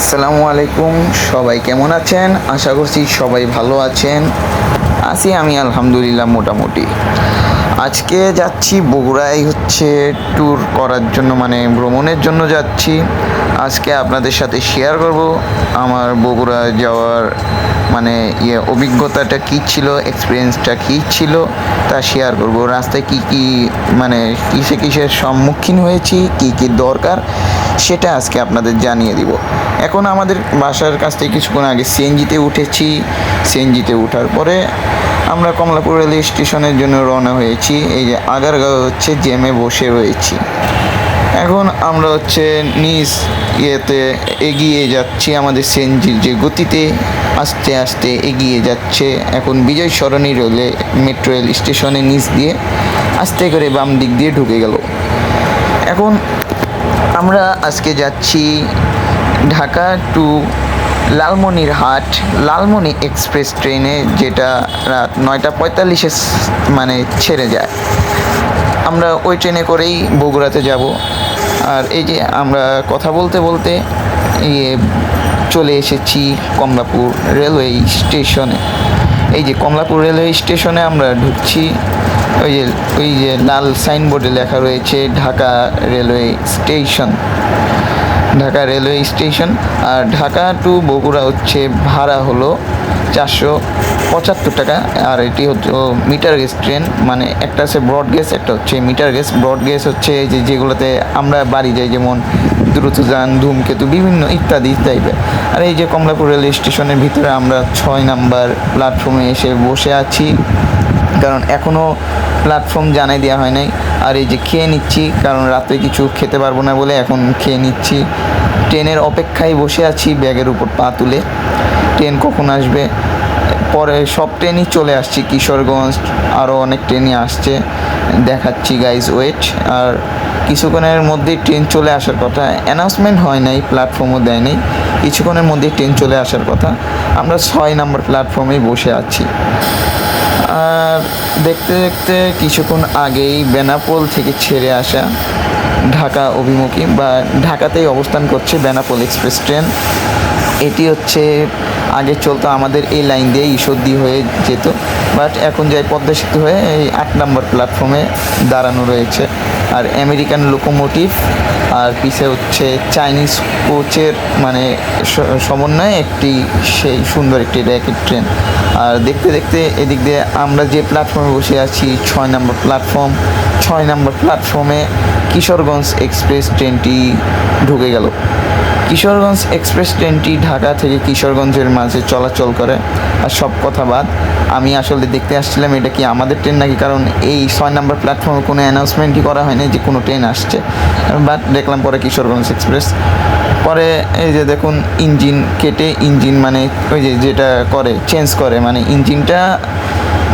আসসালামু আলাইকুম। সবাই কেমন আছেন? আশা করছি সবাই ভালো আছেন। আছি আমি আলহামদুলিল্লাহ মোটামুটি। আজকে যাচ্ছি বগুড়ায় হচ্ছে ট্যুর করার জন্য মানে ভ্রমণের জন্য যাচ্ছি। আজকে আপনাদের সাথে শেয়ার করব। আমার বগুড়া যাওয়ার মানে ইয়ে অভিজ্ঞতাটা কী ছিল এক্সপিরিয়েন্সটা কী ছিল, তা শেয়ার করব। রাস্তায় কী কী মানে কিসে কিসের সম্মুখীন হয়েছি, কী কী দরকার, সেটা আজকে আপনাদের জানিয়ে দিব। এখন আমাদের বাসার কাছ থেকে কিছুক্ষণ আগে সিএনজিতে উঠেছি। সিএনজিতে ওঠার পরে আমরা কমলাপুর রেল স্টেশনের জন্য রওনা হয়েছি। এই যে আগারগাঁও হচ্ছে জেমে বসে রয়েছি। এখন আমরা হচ্ছে নিজ ইয়েতে এগিয়ে যাচ্ছি, আমাদের সিএনজির যে গতিতে আস্তে আস্তে এগিয়ে যাচ্ছে। এখন বিজয় সরণী রেলে মেট্রো রেল স্টেশনে নিচ দিয়ে আস্তে করে বাম দিক দিয়ে ঢুকে গেল। এখন আমরা আজকে যাচ্ছি ঢাকা টু লালমনিরহাট লালমনি এক্সপ্রেস ট্রেনে যেটা রাত নয়টা পঁয়তাল্লিশে মানে ছেড়ে যায়। আমরা ওই ট্রেনে করেই বগুড়াতে যাব। আর এই যে আমরা কথা বলতে বলতে ইয়ে চলে এসেছি কমলাপুর রেলওয়ে স্টেশনে। এই যে কমলাপুর রেলওয়ে স্টেশনে আমরা ঢুকছি। ওই যে ওই যে লাল সাইনবোর্ডে লেখা রয়েছে Dhaka railway station. Dhaka railway station. R Dhaka to Bogura হচ্ছে ভাড়া হলো চারশো পঁচাত্তর টাকা, আর এটি হচ্ছে মিটার গেজ ট্রেন মানে একটা আছে ব্রড গেজ একটা হচ্ছে মিটার গেজ ব্রড গেজ হচ্ছে যে যেগুলোতে আমরা বাড়ি যাই, যেমন দ্রুতযান, ধূমকেতু, বিভিন্ন ইত্যাদি টাইপের আর এই যে কমলাপুর রেল স্টেশনের ভিতরে আমরা ছয় নাম্বার প্ল্যাটফর্মে এসে বসে আছি, কারণ এখনও প্ল্যাটফর্ম জানাই দেওয়া হয় নাই। আর এই যে খেয়ে নিচ্ছি, কারণ রাতে কিছু খেতে পারব না বলে এখন খেয়ে নিচ্ছি। ট্রেনের অপেক্ষায় বসে আছি, ব্যাগের উপর পা তুলে। ট্রেন কখন আসবে? পরে সব ট্রেনই চলে আসছি, কিশোরগঞ্জ আরও অনেক ট্রেনই আসছে। দেখাচ্ছি গাইজ ওয়েট আর কিছুক্ষণের মধ্যেই ট্রেন চলে আসার কথা। অ্যানাউন্সমেন্ট হয় নাই প্ল্যাটফর্মও দেয় নাই। কিছুক্ষণের মধ্যেই ট্রেন চলে আসার কথা। আমরা ছয় নম্বর প্ল্যাটফর্মেই বসে আছি। আর দেখতে দেখতে কিছুক্ষণ আগেই বেনাপোল থেকে ছেড়ে আসা ঢাকা অভিমুখী বা ঢাকাতেই অবস্থান করছে বেনাপোল এক্সপ্রেস ট্রেন। এটি হচ্ছে আগে চলতো, আমাদের এই লাইন দিয়ে ঈশ্বরদী হয়ে যেত। বাট এখন যাই পদ্মা সেতু হয়ে এই আট নম্বর প্ল্যাটফর্মে দাঁড়ানো রয়েছে। আর আমেরিকান লোকোমোটিভ আর পিছে হচ্ছে চাইনিজ কোচের মানে সমন্বয়ে একটি সেই সুন্দর একটি র্যাকেট ট্রেন আর দেখতে দেখতে এদিক দিয়ে আমরা যে প্ল্যাটফর্মে বসে আছি, ছয় নম্বর প্ল্যাটফর্ম ছয় নম্বর প্ল্যাটফর্মে কিশোরগঞ্জ এক্সপ্রেস ট্রেনটি ঢুকে গেল। কিশোরগঞ্জ এক্সপ্রেস ট্রেনটি ঢাকা থেকে কিশোরগঞ্জের মাঝে চলাচল করে। আর সব কথা বাদ, আমি আসলে দেখতে আসছিলাম এটা কি আমাদের ট্রেন নাকি, কারণ এই ছয় নম্বর প্ল্যাটফর্মে কোনো অ্যানাউন্সমেন্টই করা হয়নি যে কোনো ট্রেন আসছে। বাট দেখলাম পরে কিশোরগঞ্জ এক্সপ্রেস পরে এই যে দেখুন, ইঞ্জিন কেটে ইঞ্জিন মানে ওই যে যেটা করে চেঞ্জ করে মানে ইঞ্জিনটা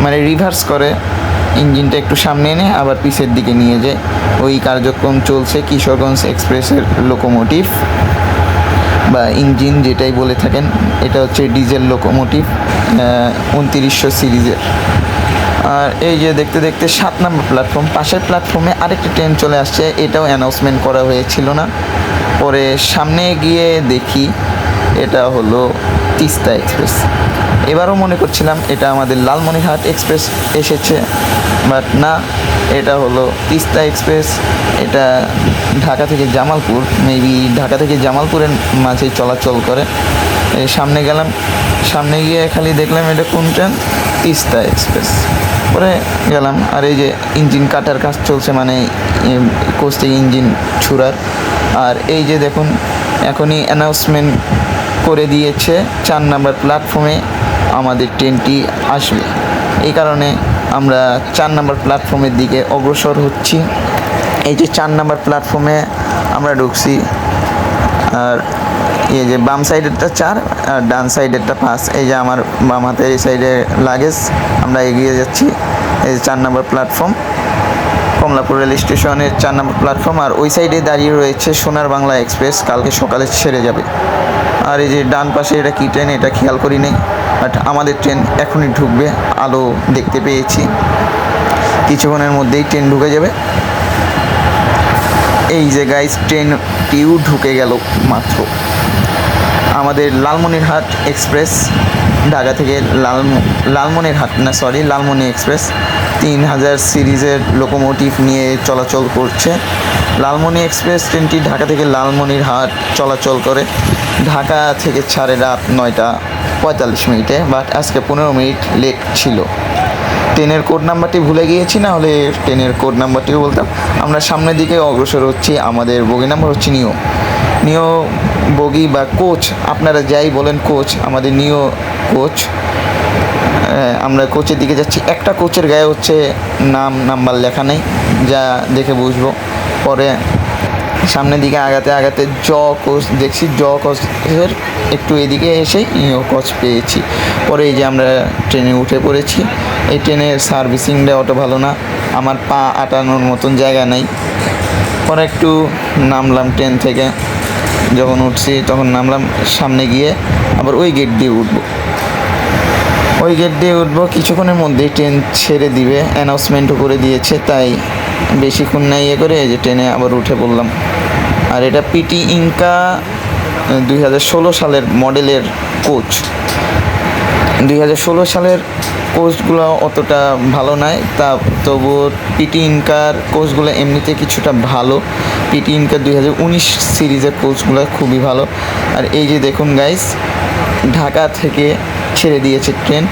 মানে রিভার্স করে। ইঞ্জিনটা একটু সামনে এনে আবার পিছের দিকে নিয়ে যায়। ওই কার্যক্রম চলছে কিশোরগঞ্জ এক্সপ্রেসের লোকোমোটিভ বা ইঞ্জিন যেটাই বলে থাকেন, এটা হচ্ছে ডিজেল লোকোমোটিভ উনতিরিশশো সিরিজের। আর এই যে দেখতে দেখতে সাত নম্বর প্ল্যাটফর্ম পাশের প্ল্যাটফর্মে আরেকটি ট্রেন চলে আসছে, এটাও অ্যানাউন্সমেন্ট করা হয়েছিল না। পরে সামনে গিয়ে দেখি, এটা হলো তিস্তা এক্সপ্রেস এবারও মনে করছিলাম এটা আমাদের লালমনিরহাট এক্সপ্রেস এসেছে বাট না, এটা হলো তিস্তা এক্সপ্রেস এটা ঢাকা থেকে জামালপুর মেবি ঢাকা থেকে জামালপুরের মাঝে চলাচল করে। সামনে গেলাম সামনে গিয়ে খালি দেখলাম এটা কোন ট্রেন তিস্তা এক্সপ্রেস। পরে গেলাম, আর এই যে ইঞ্জিন কাটার কাজ চলছে মানে কোচ ইঞ্জিন ছুরার আর এই যে দেখুন, এখনই অ্যানাউন্সমেন্ট করে দিয়েছে, চার নাম্বার প্ল্যাটফর্মে আমাদের ট্রেনটি আসবে। এই কারণে আমরা চার নাম্বার প্ল্যাটফর্মের দিকে অগ্রসর হচ্ছি। এই যে চার নাম্বার প্ল্যাটফর্মে আমরা ঢুকছি, আর এই যে বাম সাইডেরটা চার, আর ডান সাইডেরটা পাঁচ। এই যে আমার বাম হাতের এই সাইডে লাগেজ, আমরা এগিয়ে যাচ্ছি। এই যে চার নম্বর প্ল্যাটফর্ম, কমলাপুর রেল স্টেশনের চার নম্বর প্ল্যাটফর্ম, আর ওই সাইডে দাঁড়িয়ে রয়েছে সোনার বাংলা এক্সপ্রেস, কালকে সকালে ছেড়ে যাবে। আর এই যে ডান পাশে এটা কী ট্রেন, এটা খেয়াল করি নেই, বাট আমাদের ট্রেন এখনই ঢুকবে, আলো দেখতে পেয়েছি। কিছুক্ষণের মধ্যেই ট্রেন ঢুকে যাবে। এই যে গাইস ট্রেনটিও ঢুকে গেল মাত্র। আমাদের লালমনিরহাট এক্সপ্রেস, ঢাকা থেকে লাল, লালমনিরহাট, না সরি লালমনি এক্সপ্রেস, তিন হাজার সিরিজের লোকোমোটিভ নিয়ে চলাচল করছে। লালমনি এক্সপ্রেস ট্রেনটি ঢাকা থেকে লালমনিরহাট চলাচল করে। ঢাকা থেকে ছাড়ে রাত নয়টা পঁয়তাল্লিশ মিনিটে বাট আজকে পনেরো মিনিট লেট ছিল। ট্রেনের কোড নাম্বারটি ভুলে গিয়েছি, না হলে ট্রেনের কোড নাম্বারটিও বলতাম। আমরা সামনের দিকে অগ্রসর হচ্ছি, আমাদের বগি নাম্বার হচ্ছে নিও নিও বগি বা কোচ আপনারা যাই বলেন কোচ আমাদের নিও কোচ। হ্যাঁ, আমরা কোচের দিকে যাচ্ছি। একটা কোচের গায়ে হচ্ছে নাম নাম্বার লেখা নেই যা দেখে বুঝব। পরে সামনের দিকে আগাতে আগাতে জ কোচ দেখছি জ কোচের একটু এদিকে এসে ইও কোচ পেয়েছি। পরে এই যে আমরা ট্রেনে উঠে পড়েছি। এই ট্রেনের সার্ভিসিংটা অত ভালো না আমার পা আটানোর মতন জায়গা নেই। পরে একটু নামলাম ট্রেন থেকে। যখন উঠছি তখন নামলাম সামনে গিয়ে, আবার ওই গেট দিয়ে উঠবো। ওই গেট দিয়ে উঠবো, কিছুক্ষণের মধ্যেই ট্রেন ছেড়ে দিবে অ্যানাউন্সমেন্টও করে দিয়েছে, তাই বেশিক্ষণ না ইয়ে করে যে ট্রেনে আবার উঠে পড়লাম। আর এটা পিটি ইনকা দুই সালের মডেলের কোচ দুই হাজার ষোলো সালের কোচগুলো অতটা ভালো নয় তা তবুও পিটি ইনকার কোচগুলো এমনিতে কিছুটা ভালো। পিটি ইনকার দুই হাজার উনিশ সিরিজের কোচগুলো খুবই ভালো। আর এই যে দেখুন গাইস ঢাকা থেকে ছেড়ে দিয়েছে ট্রেন।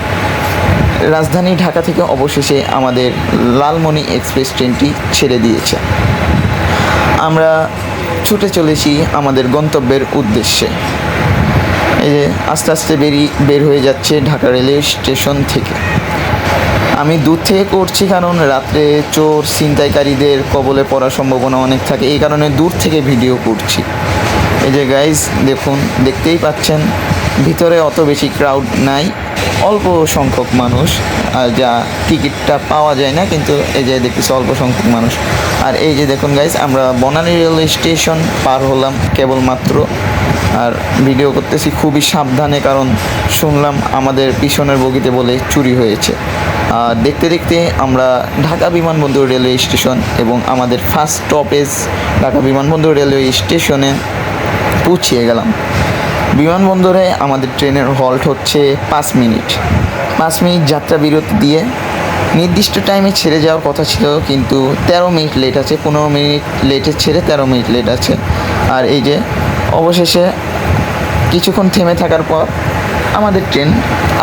রাজধানী ঢাকা থেকে অবশেষে আমাদের লালমনি এক্সপ্রেস ট্রেনটি ছেড়ে দিয়েছে। আমরা ছুটে চলেছি আমাদের গন্তব্যের উদ্দেশ্যে। এই যে আস্তে আস্তে বেরিয়ে বের হয়ে যাচ্ছে ঢাকা রেলওয়ে স্টেশন থেকে। আমি দূর থেকে করছি কারণ রাত্রে চোর, ছিনতাইকারীদের কবলে পড়ার সম্ভাবনা অনেক থাকে, এই কারণে দূর থেকে ভিডিও করছি। এই যে গাইজ দেখুন, দেখতেই পাচ্ছেন, ভিতরে অত বেশি ক্রাউড নাই, অল্প সংখ্যক মানুষ, আর যা টিকিটটা পাওয়া যায় না, কিন্তু এই যে দেখতেছি অল্প সংখ্যক মানুষ। আর এই যে দেখুন গাইজ আমরা বনানী রেলওয়ে স্টেশন পার হলাম কেবলমাত্র আর ভিডিও করতেছি খুবই সাবধানে কারণ শুনলাম আমাদের পিছনের বগিতে বলে চুরি হয়েছে। আর দেখতে দেখতে আমরা ঢাকা বিমানবন্দর রেলওয়ে স্টেশন এবং আমাদের ফার্স্ট স্টপেজ ঢাকা বিমানবন্দর রেলওয়ে স্টেশনে পৌঁছিয়ে গেলাম। বিমানবন্দরে আমাদের ট্রেনের হল্ট হচ্ছে পাঁচ মিনিট। পাঁচ মিনিট যাত্রা বিরতি দিয়ে নির্দিষ্ট টাইমে ছেড়ে যাওয়ার কথা ছিল, কিন্তু তেরো মিনিট লেট আছে, পনেরো মিনিট লেটে ছেড়ে তেরো মিনিট লেট আছে। আর এই যে, অবশেষে কিছুক্ষণ থেমে থাকার পর আমাদের ট্রেন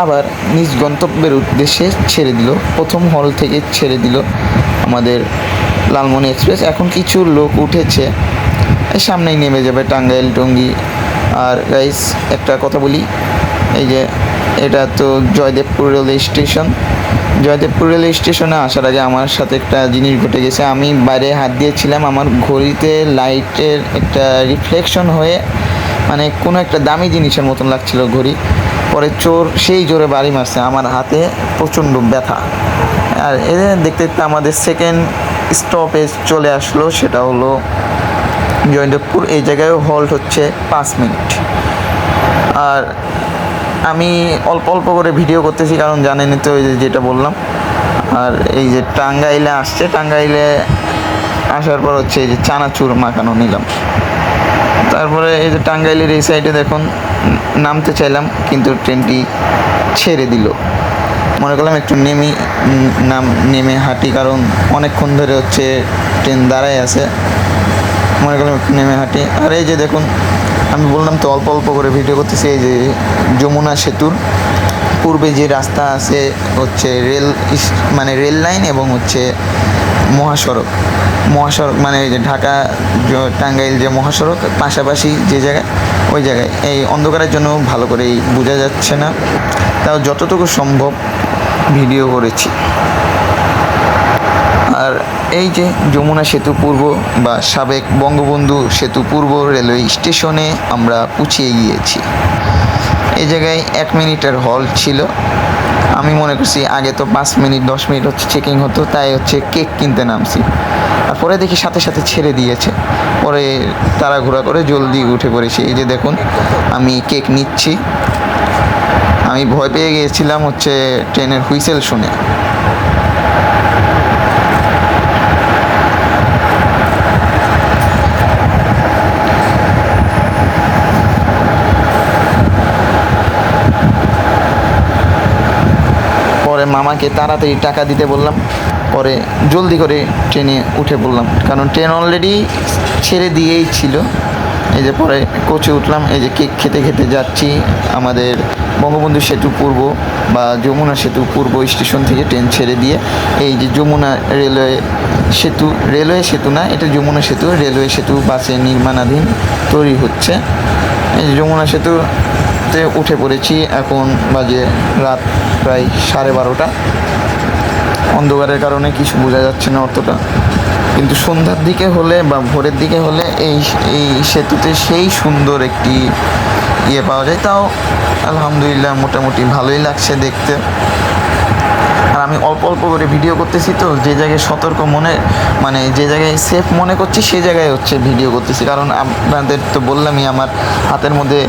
আবার নিজ গন্তব্যের উদ্দেশ্যে ছেড়ে দিল। প্রথম হল থেকে ছেড়ে দিল আমাদের লালমনি এক্সপ্রেস এখন কিছু লোক উঠেছে সামনেই নেমে যাবে টাঙ্গাইল টঙ্গী। আর গাইস একটা কথা বলি, এই যে, এটা তো Joydebpur railway station Joydebpur railway স্টেশনে আসার আগে আমার সাথে একটা জিনিস ঘটে গেছে। আমি বাইরে হাত দিয়েছিলাম, আমার ঘড়িতে লাইটের একটা রিফ্লেকশন হয়ে মানে কোনো একটা দামি জিনিসের মতন লাগছিল ঘড়ি। পরে চোর সেই জোরে বাড়ি মারছে, আমার হাতে প্রচণ্ড ব্যথা। আর এদের দেখতে দেখতে আমাদের সেকেন্ড স্টপেজ চলে আসলো, সেটা হলো জয়দেবপুর। এই জায়গায় হল্ট হচ্ছে পাঁচ মিনিট। আর আমি অল্প অল্প করে ভিডিও করতেছি, কারণ জানেনই তো ওই যেটা বললাম। আর এই যে টাঙ্গাইলে আসছে, টাঙ্গাইলে আসার পর হচ্ছে এই যে চানাচুর মাখানো নিলাম। তারপরে এই যে টাঙ্গাইলের এই সাইডে দেখুন, নামতে চাইলাম, কিন্তু ট্রেনটি ছেড়ে দিল। মনে করলাম একটু নেমে, নাম, নেমে হাঁটি, কারণ অনেকক্ষণ ধরে হচ্ছে ট্রেন দাঁড়ায় আছে। মনে করলাম একটু নেমে হাঁটি। আর এই যে দেখুন আমি বললাম তো অল্প অল্প করে ভিডিও করতেছি, এই যে যমুনা সেতুর। পূর্বে যে রাস্তা আছে, হচ্ছে রেল মানে রেল লাইন এবং হচ্ছে মহাসড়ক। মহাসড়ক মানে যে ঢাকা টাঙ্গাইল যে মহাসড়ক, পাশাপাশি যে জায়গায়, ওই জায়গায়। এই অন্ধকারের জন্য ভালো করেই বোঝা যাচ্ছে না। তাও যতটুকু সম্ভব ভিডিও করেছি। আর এই যে যমুনা সেতু পূর্ব বা সাবেক বঙ্গবন্ধু সেতু পূর্ব রেলওয়ে স্টেশনে আমরা পুছিয়ে গিয়েছি। এই জায়গায় এক মিনিটের হল ছিল। আমি মনে করছি আগে তো পাঁচ মিনিট, দশ মিনিট হচ্ছে চেকিং হতো, তাই হচ্ছে কেক কিনতে নামছি। আর পরে দেখি সাথে সাথে ছেড়ে দিয়েছে। পরে তাড়াঘোড়া করে জলদি উঠে পড়েছি। এই যে দেখুন, আমি কেক নিচ্ছি। আমি ভয় পেয়ে গিয়েছিলাম হচ্ছে ট্রেনের হুইসেল শুনে। মামাকে তাড়াতাড়ি টাকা দিতে বললাম। পরে জলদি করে ট্রেনে উঠে পড়লাম। কারণ ট্রেন অলরেডি ছেড়ে দিয়েই ছিল। এই যে পরে কোচে উঠলাম, এই যে কেক খেতে খেতে যাচ্ছি। আমাদের বঙ্গবন্ধু সেতু পূর্ব বা যমুনা সেতু পূর্ব স্টেশন থেকে ট্রেন ছেড়ে দিয়ে, এই যে যমুনা রেলওয়ে সেতু রেলওয়ে সেতু না, এটা যমুনা সেতু, রেলওয়ে সেতু বাসে নির্মাণাধীন তৈরি হচ্ছে। এই যে যমুনা সেতুতে উঠে পড়েছি। এখন বাজে রাত প্রায় সাড়ে বারোটা। অন্ধকারের কারণে কিছু বোঝা যাচ্ছে না অতটা কিন্তু সন্ধ্যার দিকে হলে বা ভোরের দিকে হলে এই এই সেতুতে সেই সুন্দর একটি ইয়ে পাওয়া যায়। তাও আলহামদুলিল্লাহ মোটামুটি ভালোই লাগছে দেখতে। আর আমি অল্প অল্প করে ভিডিও করতেছি তো, যে জায়গায় সতর্ক মনে মানে যে জায়গায় সেফ মনে করছি সে জায়গায় হচ্ছে ভিডিও করতেছি। কারণ আপনাদের তো বললামই, আমার হাতের মধ্যে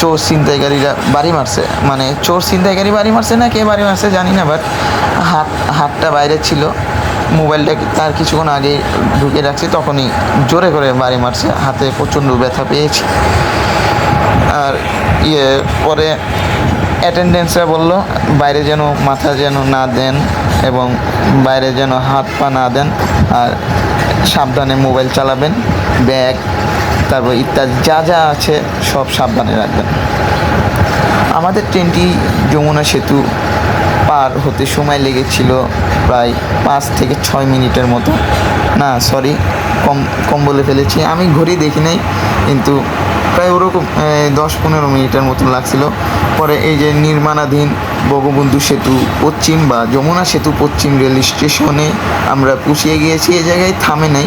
চোর ছিনতাইকারীরা বাড়ি মারছে। মানে চোর ছিনতাইকারী বাড়ি মারছে না, কে বাড়ি মারছে জানি না বাট হাত, হাতটা বাইরে ছিল। মোবাইলটা তার কিছুক্ষণ আগে ঢুকে রাখছি, তখনই জোরে করে বাড়ি মারছে। হাতে প্রচণ্ড ব্যথা পেয়েছি। আর ইয়ে পরে অ্যাটেন্ডেন্সরা বলল, বাইরে যেন মাথা যেন না দেন এবং বাইরে যেন হাত পা না দেন আর সাবধানে মোবাইল চালাবেন, ব্যাগ, তারপর ইত্যাদি যা যা আছে সব সাবধানে রাখবেন। আমাদের ট্রেনটি যমুনা সেতু পার হতে সময় লেগেছিল প্রায় পাঁচ থেকে ছয় মিনিটের মতো। না সরি কম কম বলে ফেলেছি। আমি ঘড়ি দেখি নাই, কিন্তু প্রায় ওরকম দশ পনেরো মিনিটের মতন লাগছিল। পরে এই যে নির্মাণাধীন বঙ্গবন্ধু সেতু পশ্চিম বা যমুনা সেতু পশ্চিম রেল স্টেশনে আমরা পুষিয়ে গিয়েছি এই জায়গায় থামে নাই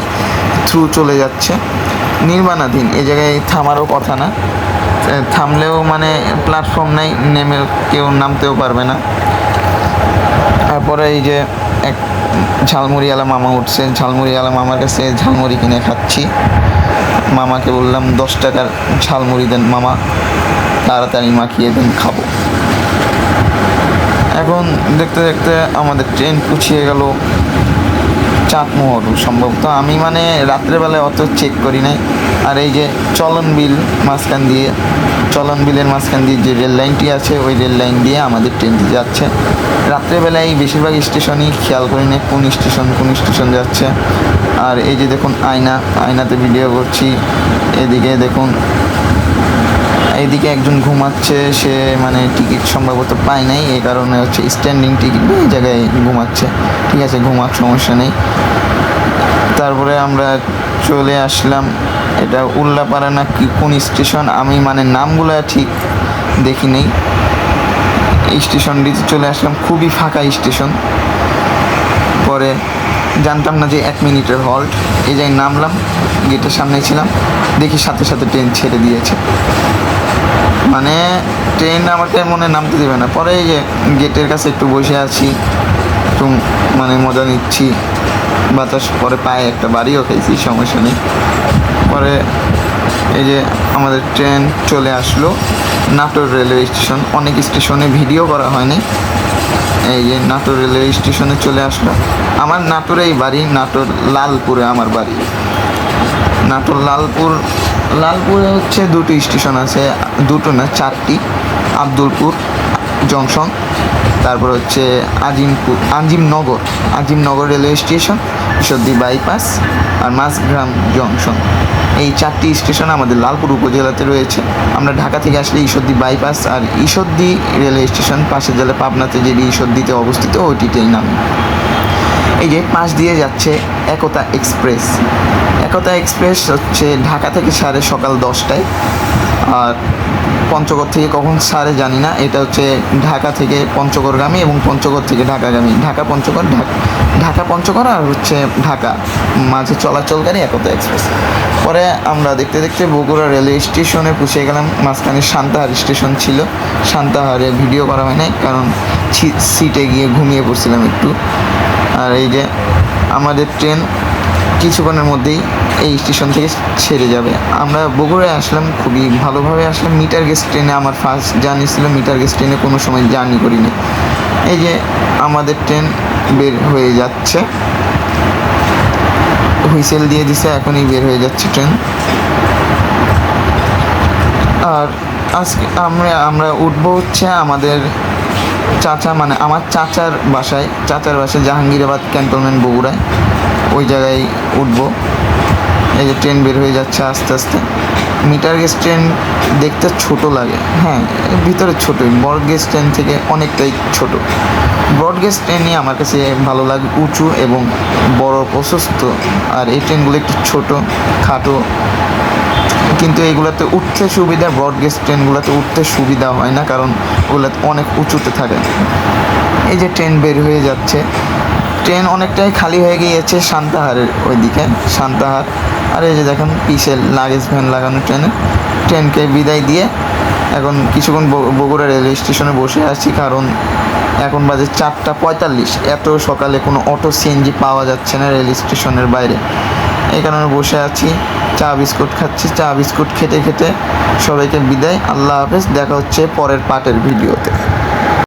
থ্রু চলে যাচ্ছে। নির্মাণাধীন এই জায়গায় থামারও কথা না। থামলেও মানে প্ল্যাটফর্ম নেই নেমে কেউ নামতেও পারবে না। তারপরে এই যে এক ঝালমুড়িওয়ালা মামা উঠছে ঝালমুড়িওয়ালা মামার কাছে ঝালমুড়ি কিনে খাচ্ছি। মামাকে বললাম, দশ টাকার ঝালমুড়ি দেন মামা, তাড়াতাড়ি মাখিয়ে দেন, খাব। এখন দেখতে দেখতে আমাদের ট্রেন পুছিয়ে গেল। চাঁদমোহর, সম্ভবত আমি মানে রাত্রেবেলায় অত চেক করি নাই। আর এই যে চলন বিল মাঝখান দিয়ে, চলন বিলের মাঝখান দিয়ে যে রেল লাইনটি আছে, ওই রেল লাইন দিয়ে আমাদের ট্রেনটি যাচ্ছে। রাত্রেবেলায় বেশিরভাগ স্টেশনই খেয়াল করি না কোন স্টেশন কোন স্টেশন যাচ্ছে। আর এই যে দেখুন আয়না, আয়নাতে ভিডিও করছি। এদিকে দেখুন এইদিকে একজন ঘুমাচ্ছে, সে মানে টিকিট সম্ভবত পায় নাই, এই কারণে হচ্ছে স্ট্যান্ডিং টিকিট এই জায়গায় ঘুমাচ্ছে। ঠিক আছে, ঘুমাক, সমস্যা নেই। তারপরে আমরা চলে আসলাম, এটা উল্লাপাড়া না কি, কোন স্টেশন? আমি মানে নামগুলো ঠিক দেখি নেই। স্টেশনটিতে চলে আসলাম, খুবই ফাঁকা স্টেশন। পরে জানতাম না যে এক মিনিটের হল্ট এই জায়গায় নামলাম, গেটের সামনে ছিলাম, দেখি সাথে সাথে ট্রেন ছেড়ে দিয়েছে। মানে ট্রেন আমাকে মনে নামতে দেবে না। পরে এই যে গেটের কাছে একটু বসে আছি, একটু মানে মজা নিচ্ছি। বাতাস, পরে পায়ে একটা বাড়িও খেয়েছি, সমস্যা নেই। পরে এই যে আমাদের ট্রেন চলে আসলো, নাটোর রেলওয়ে স্টেশন অনেক স্টেশনে ভিডিও করা হয়নি। এই যে নাটোর রেলওয়ে স্টেশনে চলে আসলো। আমার নাটোরেই বাড়ি, নাটোর লালপুরে আমার বাড়ি। নাটোর লালপুর, লালপুরে হচ্ছে দুটো স্টেশন আছে। দুটো না, চারটি। আব্দুলপুর জংশন, তারপর হচ্ছে Azimpur, Azimnagar Azimnagar railway station, Ishwardi bypass আর মাঝগ্রাম জংশন। এই চারটি স্টেশন আমাদের লালপুর উপজেলাতে রয়েছে। আমরা ঢাকা থেকে আসলে ঈশ্বরদী বাইপাস আর ঈশ্বরদী রেলওয়ে স্টেশন পাশে জেলা পাবনাতে যেটি ঈশ্বরদীতে অবস্থিত, ওইটিতেই নামি। এই যে পাশ দিয়ে যাচ্ছে একতা এক্সপ্রেস। একতা এক্সপ্রেস হচ্ছে ঢাকা থেকে সাড়ে সকাল দশটায়। আর পঞ্চগড় থেকে কখন সারে জানি না। এটা হচ্ছে ঢাকা থেকে পঞ্চগড়গামী এবং পঞ্চগড় থেকে ঢাকাগামী। ঢাকা পঞ্চগড় ঢাকা পঞ্চগড় আর হচ্ছে ঢাকা। মাঝে চলাচলকারী একতা এক্সপ্রেস। পরে আমরা দেখতে দেখতে বগুড়া রেলওয়ে স্টেশনে পৌঁছে গেলাম। মাঝখানে সান্তাহার স্টেশন ছিল। সান্তাহারে ভিডিও করা হয় নাই, কারণ সিটে গিয়ে ঘুমিয়ে পড়ছিলাম একটু। আর এই যে আমাদের ট্রেন কিছুক্ষণের মধ্যেই এই স্টেশন থেকে ছেড়ে যাবে। আমরা বগুড়ায় আসলাম খুবই ভালোভাবে আসলাম। মিটার গেস ট্রেনে আমার ফার্স্ট জার্নি ছিল। মিটার গেস ট্রেনে কোনো সময় জার্নি করিনি। এই যে আমাদের ট্রেন বের হয়ে যাচ্ছে। হুইসেল দিয়ে দিছে, এখনই বের হয়ে যাচ্ছে ট্রেন। আর আজকে আমরা আমরা উঠবো হচ্ছে আমাদের চাচা মানে আমার চাচার বাসায় চাচার বাসায় জাহাঙ্গীরাবাদ ক্যান্টনমেন্ট বগুড়ায়। ওই জায়গায় উঠবো। এই যে ট্রেন বের হয়ে যাচ্ছে আস্তে আস্তে। মিটার গেজ ট্রেন দেখতে ছোট লাগে। হ্যাঁ ভিতরে ছোটোই। বড় গেজ ট্রেন থেকে অনেকটাই ছোট। ব্রড গেজ ট্রেনই আমার কাছে ভালো লাগে। উঁচু এবং বড় প্রশস্ত আর এই ট্রেনগুলো একটু ছোট, খাটো। কিন্তু এগুলোতে উঠতে সুবিধা ব্রড গেজ ট্রেনগুলোতে উঠতে সুবিধা হয় না, কারণ ওগুলোতে অনেক উঁচুতে থাকে। এই যে ট্রেন বের হয়ে যাচ্ছে ট্রেন অনেকটাই খালি হয়ে গিয়েছে সান্তাহারের ওইদিকে, সান্তাহার। আর এই যে দেখেন, পিসের লাগেজ ভ্যান লাগানো ট্রেনে ট্রেনকে বিদায় দিয়ে এখন কিছুক্ষণ বগুড়া রেলওয়ে স্টেশনে বসে আছি, কারণ এখন বাজে চারটা পঁয়তাল্লিশ। এত সকালে কোনো অটো সিএনজি পাওয়া যাচ্ছে না রেল স্টেশনের বাইরে। এই কারণে বসে আছি। চা বিস্কুট খাচ্ছি। চা বিস্কুট খেতে খেতে সবাইকে বিদায়। আল্লাহ হাফেজ। দেখা হচ্ছে পরের পার্টের ভিডিওতে।